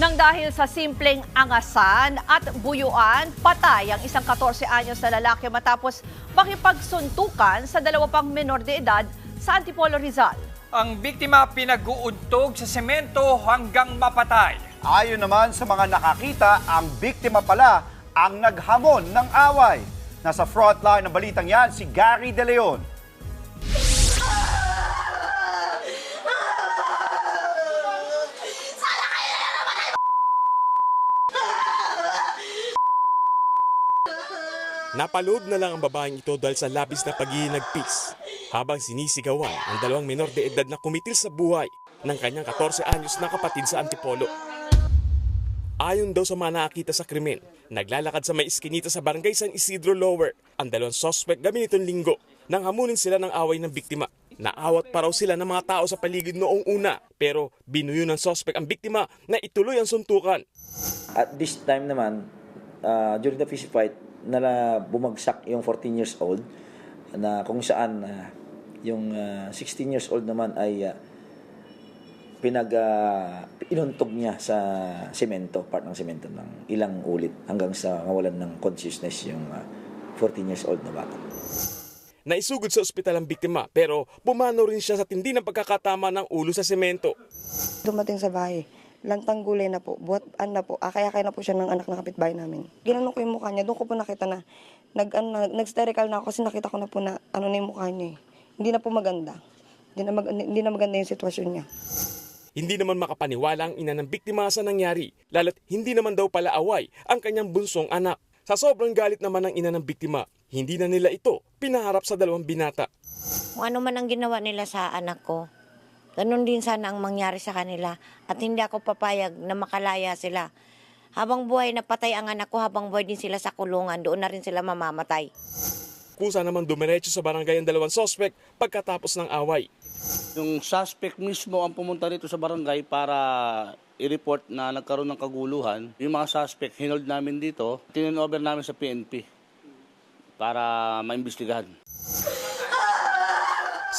Nang dahil sa simpleng angasan at buyuan, patay ang isang 14 anyos na lalaki matapos makipagsuntukan sa dalawa pang menor de edad sa Antipolo Rizal. Ang biktima pinag-uuntog sa semento hanggang mapatay. Ayon naman sa mga nakakita, ang biktima pala ang naghamon ng away. Nasa frontline ng balitang yan si Gary De Leon. Napalood na lang ang babaeng ito dahil sa labis na paghihinagpis habang sinisigawan ang dalawang menor de edad na kumitil sa buhay ng kanyang 14 anyos na kapatid sa Antipolo. Ayon daw sa mga nakakita sa krimen, naglalakad sa may iskinita sa barangay San Isidro Lower ang dalawang suspect gabi nitong linggo nang hamunin sila ng away ng biktima. Naawat pa raw sila ng mga tao sa paligid noong una pero binuyo ng suspect ang biktima na ituloy ang suntukan. At this time naman, uh, during the fist fight, nala bumagsak yung 14 years old na kung saan uh, yung uh, 16 years old naman ay uh, pinag uh, inuntog niya sa semento, part ng semento ng ilang ulit hanggang sa mawalan ng consciousness yung uh, 14 years old na bata. Naisugod sa ospital ang biktima pero bumano rin siya sa tindi ng pagkakatama ng ulo sa semento. Dumating sa bahay, lantang gulay na po, buhat an na po, akay-akay na po siya ng anak ng kapitbahay namin. Ginanong ko yung mukha niya, doon ko po nakita na, nag, ano, nag-sterical na ako kasi nakita ko na po na ano na yung mukha niya eh. Hindi na po maganda. Hindi na, mag, hindi na maganda yung sitwasyon niya. Hindi naman makapaniwala ang ina ng biktima sa nangyari, lalo't hindi naman daw pala away ang kanyang bunsong anak. Sa sobrang galit naman ng ina ng biktima, hindi na nila ito pinaharap sa dalawang binata. Kung ano man ang ginawa nila sa anak ko, ganun din sana ang mangyari sa kanila. At hindi ako papayag na makalaya sila. Habang buhay napatay ang anak ko, habang buhay din sila sa kulungan, doon na rin sila mamamatay. Kusa naman dumiretso sa barangay ang dalawang sospek pagkatapos ng away. Yung suspect mismo ang pumunta rito sa barangay para i-report na nagkaroon ng kaguluhan. Yung mga suspect, hinold namin dito, tininover namin sa PNP para maimbestigahan.